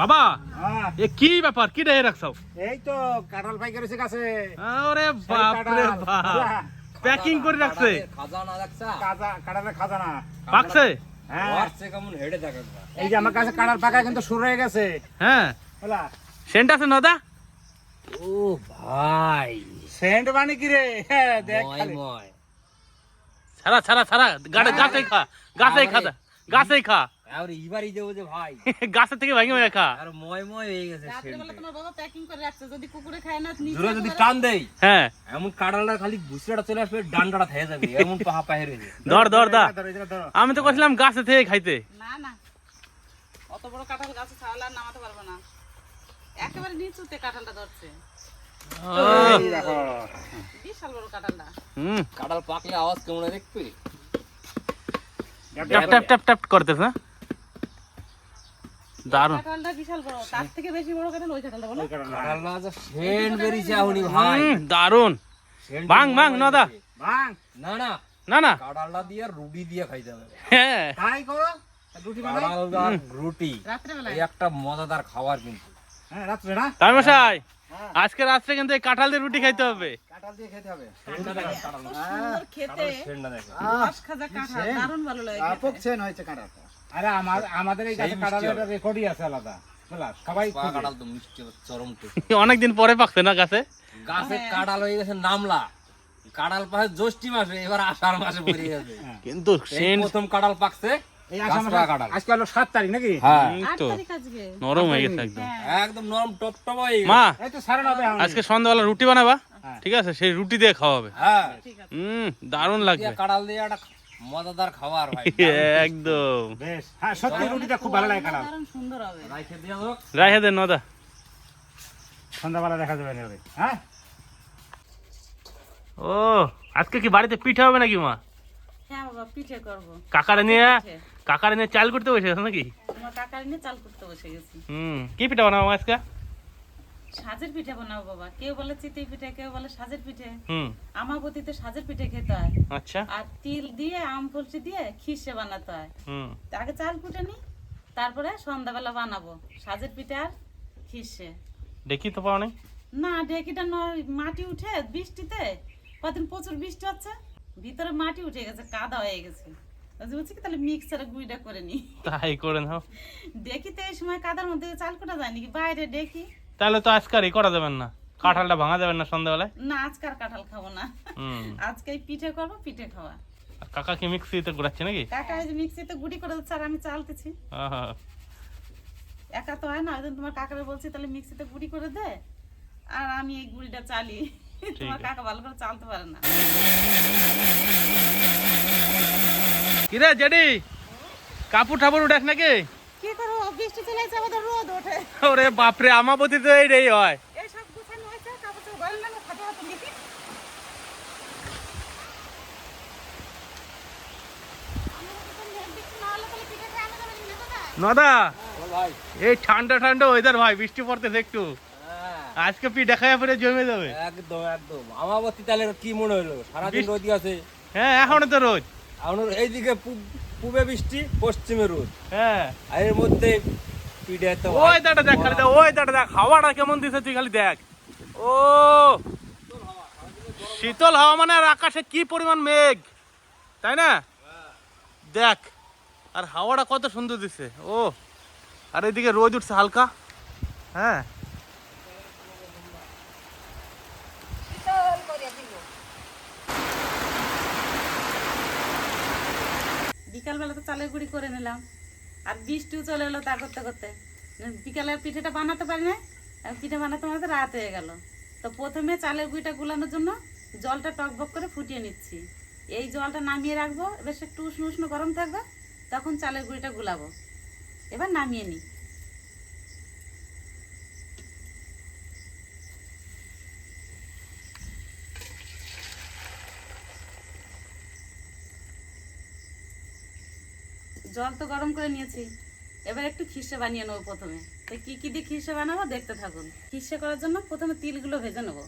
বাবা হ্যাঁ, এ কি ব্যাপার? কি রেহে রাখছো এই তো কাঁঠাল পাই করেছে কাছে। আরে বাপ রে বাপ। প্যাকিং করে রাখছে। খাজানা দেখছা কাঁচা কাঁঠালের খাজানা পাকছে? হ্যাঁ। ওয়ার্সে কেমন হেডে দেখ এই যে আমার কাছে কাঁঠাল পাকা কিন্তু শুরু হয়ে গেছে। হ্যাঁ। বলা সেন্ট আছে নদা? ও ভাই। সেন্ট মানে কি রে? হ্যাঁ, দেখ খালি। ছাড়া ছাড়া ছাড়া। গাছে খা গাছে খা গাছে খা। আর এবারই দেবো যে ভাই। গাছের থেকে ভেঙে ভেঙে খা। আর ময় ময় হয়ে গেছে রাত্রেবেলা তোমার বাবা প্যাকিং করে রাখছে যদি কুকুরে খায় না নিচে জোরে যদি টান দেই হ্যাঁ। এমন কাঁড়ালটা খালি চলে আসবে ডান্ডাটা যাবে এমন পাহা রয়েছে ধর ধর দা ধরো, ধরো। আমি তো কইছিলাম গাছে থেকে খাইতে। না না। অত বড় কাঁঠাল গাছে ছাড়ালে নামাতে পারবে না। একেবারে নিচুতে কাঁঠালটা ধরছে। ও, বিশাল বড় কাঁঠালটা। হুম। কাঁড়াল পাকলে আওয়াজ কেমন হয় দেখবে? ট্যাপ ট্যাপ ট্যাপ ট্যাপ করতেছ না দারুণ দারুণ নদা। না না। না না। দিয়ে রুটি দিয়ে খাইতে হবে। হ্যাঁ। তাই করো রুটি একটা মজাদার খাবার কিন্তু। হ্যাঁ রাত্রে না? তাই মশাই হ্যাঁ। আজকে রাত্রে কিন্তু কাঁঠাল দিয়ে রুটি খাইতে হবে। খেতে দারুণ ভালো লাগে আরে আমার আমাদের এই কাঁঠালের। রেকর্ডই আছে আলাদা। সবাই। কাঁড়াল তো মিষ্টি চরম অনেকদিন পরে পাকছে না গাছে? গাছে কাঁড়াল হয়ে গেছে নামলা। কাঁড়াল পাশে জ্যৈষ্ঠী মাসে এবার আষাঢ় মাসে পড়ে গেছে কিন্তু এই প্রথম কাঁড়াল পাকছে এই আসাম কাঁঠাল। আজকে হলো সাত তারিখ নাকি? হ্যাঁ। হুম, আট তো তারিখ আজকে। নরম হয়ে গেছে একদম। হ্যাঁ। একদম নরম টপ টপ হয়ে গেছে। মা এই তো সাড়ে নবে এখন। আজকে সন্ধ্যাবেলা রুটি বানাবা হ্যাঁ। ঠিক আছে? সেই রুটি দিয়ে খাওয়া হবে। হ্যাঁ। ঠিক আছে দারুণ লাগবে। কাঁড়াল দিয়ে একটা মজাদার খাবার ভাই। একদম। বেশ। হ্যাঁ সত্যি রুটিটা খুব ভালো লাগে সুন্দর হবে। রাইখে দিয়ে হোক। রাখে দেন নদা। সন্ধ্যাবেলা দেখা যাবে না হ্যাঁ? ও আজকে কি বাড়িতে পিঠে হবে নাকি মা? হ্যাঁ বাবা পিঠে করব। কাকারে নিয়ে। কাকারে নিয়ে চাল করতে বসে গেছে নাকি? কাকার নিয়ে চাল করতে বসে গেছি। হুম কি পিঠা বানাবো আজকে? সাজের পিঠে বানাবো বাবা। কেউ বলে চিতই পিঠে কেউ বলে সাজের পিঠে। হুম। আমাবতীতে সাজের পিঠে খেতে হয়। আচ্ছা। আর তিল দিয়ে আম ফলসি দিয়ে খিসে বানাতে হয়। হুম। আগে চাল কুটে নি তারপরে সন্ধ্যাবেলা বানাবো। সাজের পিঠে আর খিসে। দেখি তো পাও নাই না ডেকিটা নয় মাটি উঠে বৃষ্টিতে কদিন প্রচুর বৃষ্টি হচ্ছে ভিতরে মাটি উঠে গেছে কাদা হয়ে গেছে। ওই বলছি কি তাহলে মিক্সারে গুঁড়িটা করে নি তাই করে নাও। ডেকিতে এই সময় কাদার মধ্যে চাল কুটা যায় নাকি? বাইরে ডেকি তাহলে তো আজকে আর করা যাবেন না। কাঁঠালটা ভাঙা যাবেন না সন্ধ্যাবেলায়? না আজকার কাঁঠাল খাব না। আজকে পিঠে করব পিঠে খাওয়া। আর কাকা কি মিক্সিতে ঘুরাচ্ছে নাকি? কাকা এই যে মিক্সিতে গুঁড়ি করে দিচ্ছে আর আমি চালতেছি। একা তো হয় না ওই জন্য তোমার কাকারে বলছি তাহলে মিক্সিতে গুঁড়ি করে দে আর আমি এই গুঁড়িটা চালি। তোমার কাকা ভালো করে চালতে পারে না। কিরে জেডি কাপড় ঠাপুর উঠাস নাকি? কি করব? বৃষ্টি চলে যাচ্ছে আমাদের রোদ ওঠে। ওরে বাপরে আমাবতী তো এইটাই হয়। এই সব গুছানো হয়েছে কাপড় চোপড় গরম লাগে হাতে হাতে লিখি নদা? এই ঠান্ডা ঠান্ডা ওয়েদার ভাই বৃষ্টি পড়তেছে একটু। হ্যাঁ, আজকে পিঠা খাইয়া পরে জমে যাবে। একদম একদম। আমাবতী তাহলে কি মনে হলো? সারাদিন রোদ আছে। হ্যাঁ এখনও তো রোজ এখন এইদিকে পূব- বৃষ্টি পশ্চিমে রোদ। হ্যাঁ। আর এর মধ্যে ওই দাটা দেখ খালি দেখ ওই দাটা দেখ হাওয়াটা কেমন দিছে তুই খালি দেখ। ও শীতল হাওয়া মানে আর আকাশে কি পরিমাণ মেঘ তাই না? দেখ আর হাওয়াটা কত সুন্দর দিছে ও। আর এদিকে রোদ উঠছে হালকা হ্যাঁ? বিকালবেলা তো চালের গুঁড়ি করে নিলাম। আর বৃষ্টিও চলে এলো তা করতে করতে। বিকালে পিঠেটা বানাতে পারি না পিঠে বানাতে বানাতে রাত হয়ে গেল। তো প্রথমে চালের গুঁড়িটা গুলানোর জন্য জলটা টকবক করে ফুটিয়ে নিচ্ছি। এই জলটা নামিয়ে রাখব বেশ একটু উষ্ণ উষ্ণ গরম থাকবে, তখন চালের গুঁড়িটা গুলাবো। এবার নামিয়ে নিই। জল তো গরম করে নিয়েছি। এবার একটু খিসে বানিয়ে নেব প্রথমে। তো কি কি দিয়ে খিসে বানাবো দেখতে থাকুন। খিসে করার জন্য প্রথমে তিলগুলো ভেজে নেব।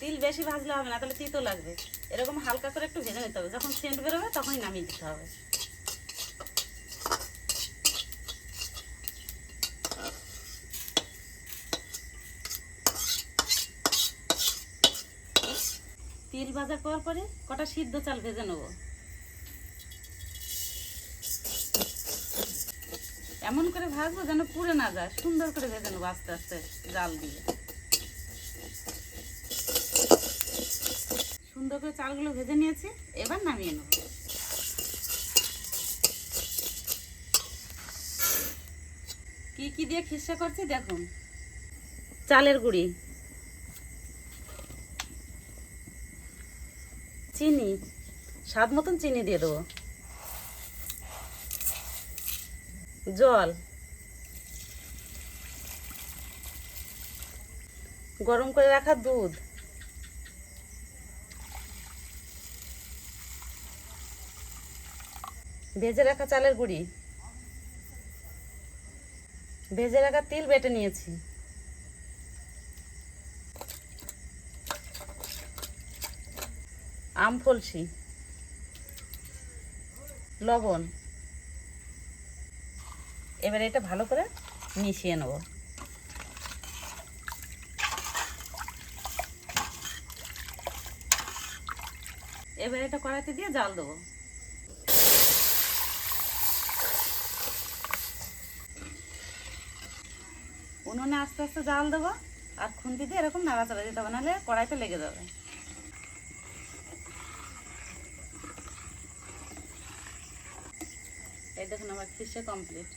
তিল বেশি ভাজলে হবে না, তাহলে তিতো লাগবে। এরকম হালকা করে একটু ভেজে নিতে হবে। যখন সেন্ট বেরোবে তখনই নামিয়ে দিতে হবে। তিল ভাজার পর পরে কটা সিদ্ধ চাল ভেজে নেব। এমন করে ভাজবো যেন পুড়ে না যায়, সুন্দর করে ভেজে নেব আস্তে আস্তে জাল দিয়ে। সুন্দর করে চালগুলো ভেজে নিয়েছি, এবার নামিয়ে নেব। কি কি দিয়ে খিসা করছি দেখুন। চালের গুঁড়ি। চিনি, স্বাদ মতন চিনি দিয়ে দেবো। জল। গরম করে রাখা দুধ। ভেজে রাখা চালের গুঁড়ি। ভেজে রাখা তিল বেটে নিয়েছি। আম ফলসি লবণ। এবারে এটা ভালো করে মিশিয়ে নেব। এবার এটা কড়াইতে দিয়ে জাল দেবো। উনুনে আস্তে আস্তে জাল দেবো আর খুন্তি দিয়ে এরকম নাড়াচাড়া দিতে হবে, নাহলে কড়াইতে লেগে যাবে। এই দেখুন আমার খিসে কমপ্লিট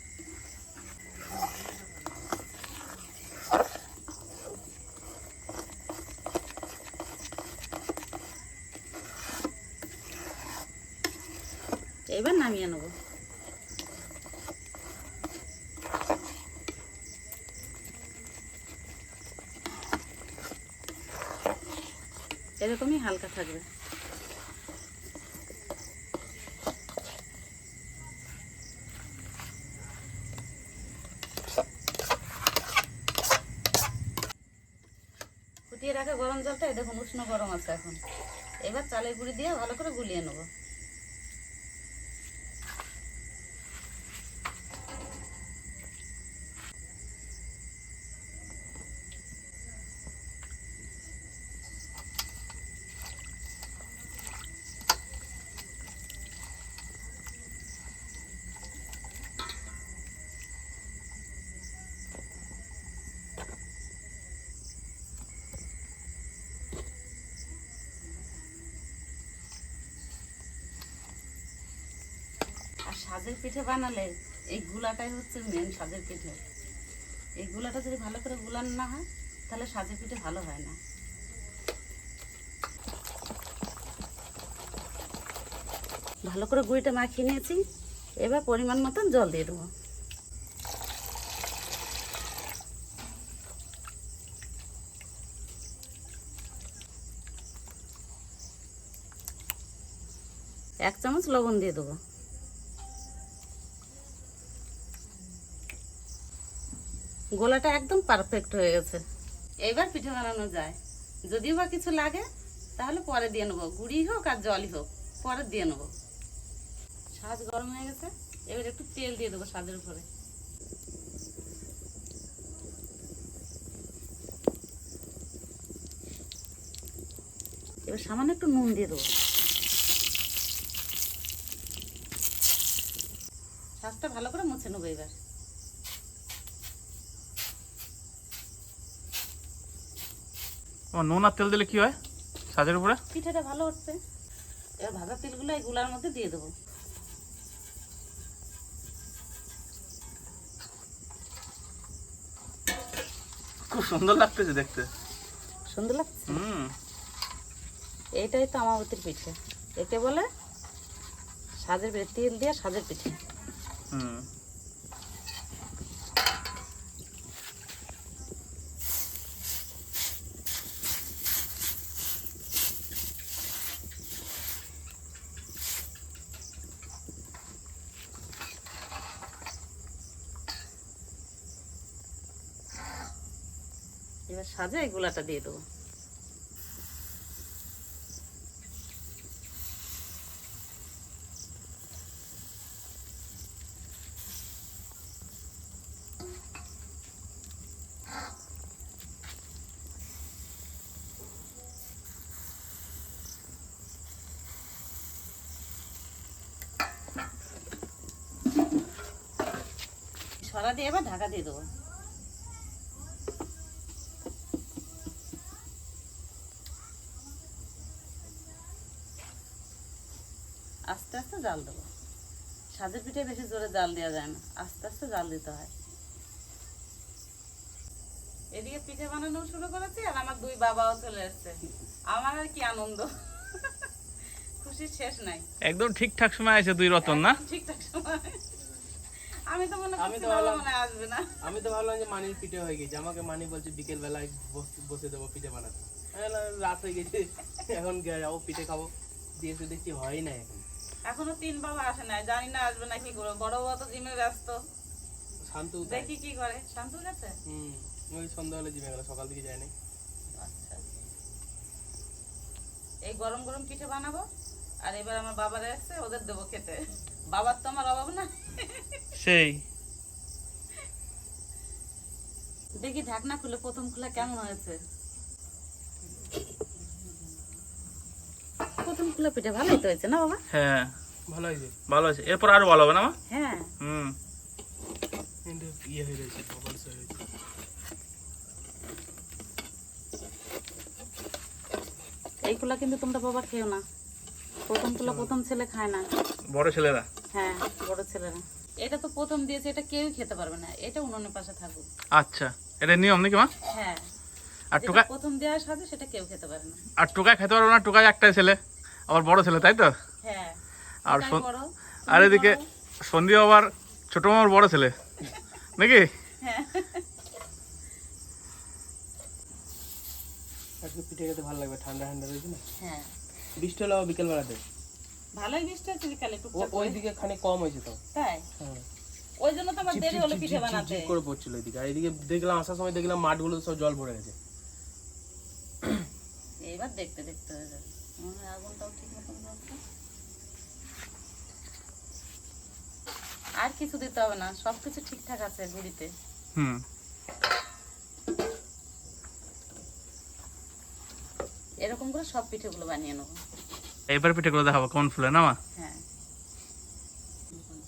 এবার নামিয়ে নেব। এরকমই হালকা থাকবে ফুটিয়ে রাখা গরম জলটা এই দেখুন উষ্ণ গরম আছে এখন। এবার চালের গুঁড়ি দিয়ে ভালো করে গুলিয়ে নেব আর সাজের পিঠে বানালে এই গুলাটাই হচ্ছে মেন সাজের পিঠে। এই গুলাটা যদি ভালো করে গুলান না হয়, তাহলে সাজের পিঠে ভালো হয় না। ভালো করে গুঁড়িটা মাখিয়ে নিয়েছি। এবার পরিমাণ মতন জল দিয়ে দেবো। এক চামচ লবণ দিয়ে দেবো। গোলাটা একদম পারফেক্ট হয়ে গেছে। এইবার পিঠে বানানো যায়। যদিও বা কিছু লাগে, তাহলে পরে দিয়ে নেব। গুড়ি হোক আর জলই হোক, পরে দিয়ে নেব। সাজ গরম হয়ে গেছে, এবার একটু তেল দিয়ে দেবো সাজের উপরে। এবার সামান্য একটু নুন দিয়ে দেবো। সাজটা ভালো করে মুছে নেব এবার। আমার নুন আর তেল দিলে কি হয়? সাজের উপরে? পিঠাটা ভালো হচ্ছে। এবার ভাজা তেলগুলো এই গুলার মধ্যে দিয়ে দেবো। খুব সুন্দর লাগতেছে দেখতে। সুন্দর লাগছে? হুম। এইটাই তো আমাবতীর পিঠে। একে বলে সাজের পিঠে তেল দিয়ে সাজের পিঠে। হুম। সাজে গোলাটা দিয়ে দেবো। সারা দিয়ে এবার ঢাকা দিয়ে দেবো। জাল দেবো। সাজের পিঠে বেশি জোরে জাল দেওয়া যায় না। আস্তে আস্তে জাল দিতে হয়। এদিকে পিঠে বানানো শুরু করেছে আর আমার দুই বাবাও চলে এসছে। আমার আর কি আনন্দ। খুশির শেষ নাই। একদম ঠিকঠাক সময় আছে দুই রতন না? ঠিকঠাক সময়। আমি তো মনে আমি তো ভাবলাম- মনে আসবে না। আমি তো ভাবলাম যে মানির পিঠে হয়ে গেছে। আমাকে মানি বলছে বিকেল বেলায় বসে দেবো পিঠে বানাতে। রাত হয়ে গেছে। এখন যাব পিঠে খাব। দিয়েছে দেখছি হয় না এখন। এখনও তিন বাবা আসে নাই জানি না আসবে না কি করবে বড় বাবা তো জিমে ব্যস্ত। শান্ত দেখি কি করে। শান্ত গেছে? হুম ওই সন্ধ্যা হলে জিমে গেল সকাল থেকে যায় নাই আচ্ছা। এই গরম গরম পিঠে বানাবো আর এবার আমার বাবারা এসছে ওদের দেবো খেতে। বাবার তো আমার অভাব না। সেই। দেখি ঢাকনা খুলে প্রথম খোলা কেমন হয়েছে। পিঠে ভালোই তো হয়েছে না বাবা? হ্যাঁ ভালো হয়েছে। ভালো আছে এরপর আরও ভালো হবে না মা? হ্যাঁ। হুম। ইয়ে হয়ে রয়েছে এইগুলা কিন্তু তোমরা বাবা খেও না। প্রথম প্রথম ছেলে খায় না। বড় ছেলেরা? হ্যাঁ বড় ছেলেরা। এটা তো প্রথম দিয়েছে এটা কেউই খেতে পারবে না। এটা উনুনের পাশে থাকুক। আচ্ছা এটা নিয়ম নাকি মা? হ্যাঁ। আর টোকা প্রথম দেওয়ার সাথে সেটা কেউ খেতে পারে না। আর টোকায় খেতে পারব না টোকায় একটাই ছেলে। আবার বড় ছেলে তাই তো? হ্যাঁ। আর আর এদিকে। সন্দীপ আবার ছোট মামার বড় ছেলে। নাকি? হ্যাঁ। আজকে পিঠে খেতে ভালো লাগবে ঠান্ডা ঠান্ডা রয়েছে না? হ্যাঁ। বৃষ্টি হলো বিকেল বেলাতে? ভালোই বৃষ্টি হচ্ছে বিকালে ও টুকটাক ওই করে। দিকে খানিক কম হয়েছে তো। তাই? হ্যাঁ। ওই জন্য তো আমার দেরি হলো পিঠে বানাতে। করে পড়ছিল ওইদিকে আর এদিকে দেখলাম আসার সময় দেখলাম মাঠগুলো সব জল ভরে গেছে। এবার দেখতে দেখতে হয়ে যাবে। আগুনটাও ঠিক মতন জ্বলছে। আর কিছু দিতে হবে না সবকিছু ঠিকঠাক আছে গুড়িতে। হুম। এরকম করে সব পিঠেগুলো বানিয়ে নেব। এবার পিঠেগুলো দেখাবো কেমন ফুলে না হ্যাঁ।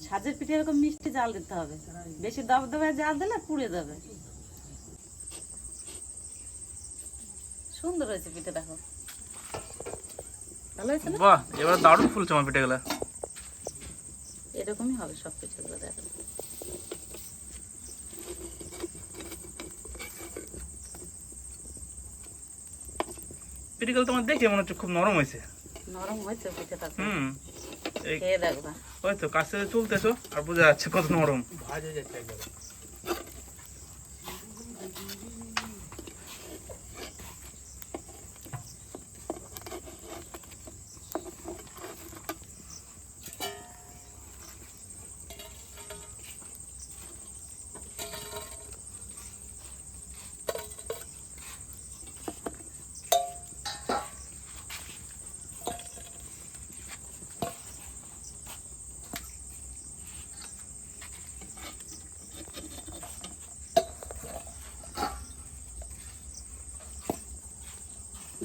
সাজের পিঠে এরকম মিষ্টি জাল দিতে হবে। বেশি দবদবে জাল দিলে পুড়ে যাবে। সুন্দর হয়েছে পিঠে দেখো। ভালো হয়েছে না? বাহ এবার দারুণ ফুলছে আমার পিঠেগুলো। এরকমই হবে সব পিঠেগুলো দেখো। পিঠেগুলো তোমার দেখে মনে হচ্ছে খুব নরম হয়েছে। নরম হয়েছে পিঠেটা হুম খেয়ে দেখবা। ওই তো কাছে চলতেছো আর বোঝা যাচ্ছে কত নরম। ভাজ হয়ে যাচ্ছে একদম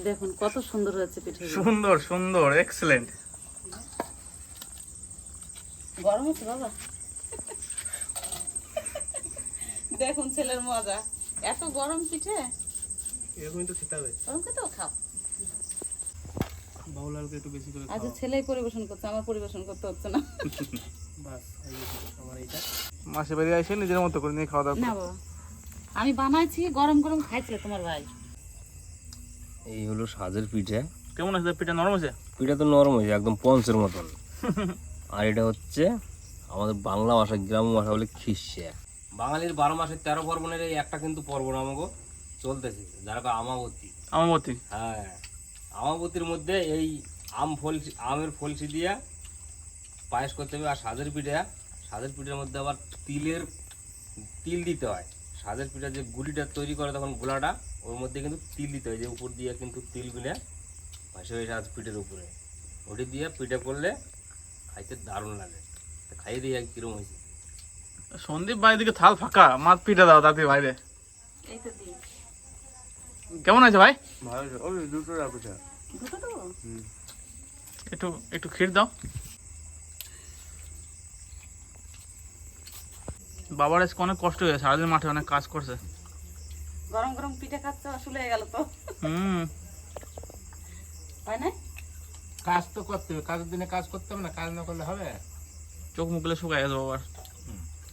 দেখুন কত সুন্দর হয়েছে পিঠে সুন্দর সুন্দর এক্সেলেন্ট গরম হচ্ছে বাবা? দেখুন ছেলের মজা। এত গরম পিঠে? এরকমই তো খেতে হবে। গরম খেতেও খাও। বাউলালকে একটু বেশি করে আজ ছেলেই পরিবেশন করছে আমার পরিবেশন করতে হচ্ছে না। বাস আমার এইটা। মাসে বাড়ি আসে নিজের মতো করে নিয়ে খাওয়া দাওয়া না বাবা আমি বানাইছি গরম গরম খাইছে তোমার ভাই। এই হলো সাজের পিঠে। কেমন আছে পিঠা নরম আছে পিঠা তো নরম হয়েছে একদম পঞ্চের মতন। আর এটা হচ্ছে আমাদের বাংলা ভাষা গ্রাম্য ভাষা বলে খিসে বাঙালির বারো মাসের তেরো পর্বণের এই একটা কিন্তু পর্ব আমাকে চলতেছে। যারা আমাবতী। আমাবতী? হ্যাঁ। আমাবতীর মধ্যে এই আম ফল আমের ফলসি দিয়া পায়েস করতে হবে আর সাজের পিঠা সাজের পিঠার মধ্যে আবার তিলের তিল দিতে হয়। সাজের পিঠা যে গুলিটা তৈরি করে তখন গোলাটা ওর মধ্যে কিন্তু তিল দিতে হয় যে উপর দিয়ে কিন্তু তিল গুলে ভাসে হয়ে সাজ পিঠের উপরে। ওটি দিয়ে পিঠে করলে খাইতে দারুণ লাগে। তা খাইয়ে দিয়ে কিরম হয়েছে। সন্দীপ ভাই দিকে থাল ফাঁকা মাছ পিঠা দাও তাতে বাইরে এই তো দিই। কেমন আছে ভাই? ভালো ওই দুটো দেবো? একটু একটু ক্ষীর দাও। বাবার আজকে অনেক কষ্ট হয়েছে সারাদিন মাঠে অনেক কাজ করছে। গরম গরম পিঠে খাচ্ছে আসলে গেল তো। হুম। হয় না? কাজ তো করতে হবে কাজের দিনে কাজ করতে হবে না কাজ না করলে হবে? চোখ মুখলে শুকায় গেছে বাবার।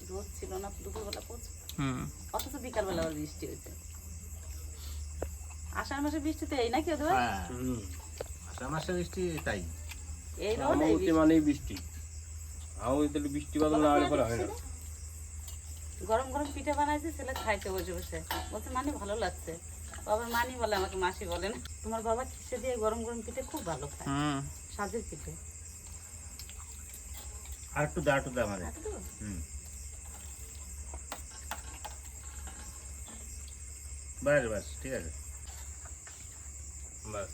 রোদ ছিল না দুপুরবেলা প্রচুর। হুম। অথচ বিকালবেলা আবার বৃষ্টি হয়েছে। আষাঢ় মাসে বৃষ্টি তো এই নাকি ওদের? হ্যাঁ। আষাঢ় মাসে বৃষ্টি তাই। এই রোদ এই বৃষ্টি। বৃষ্টি। বাদল না হলে পরে হয় না। গরম গরম পিঠে বানাইছে ছেলে খাইতে বসে বসে। বলছে মানি ভালো লাগছে। বাবার মানি বলে আমাকে মাসি বলে না তোমার বাবা খিসে দিয়ে গরম গরম পিঠে খুব ভালো খায়। সাজের পিঠে। আর একটু দা একটু দা আমাদের বাস বাস ঠিক আছে। বাস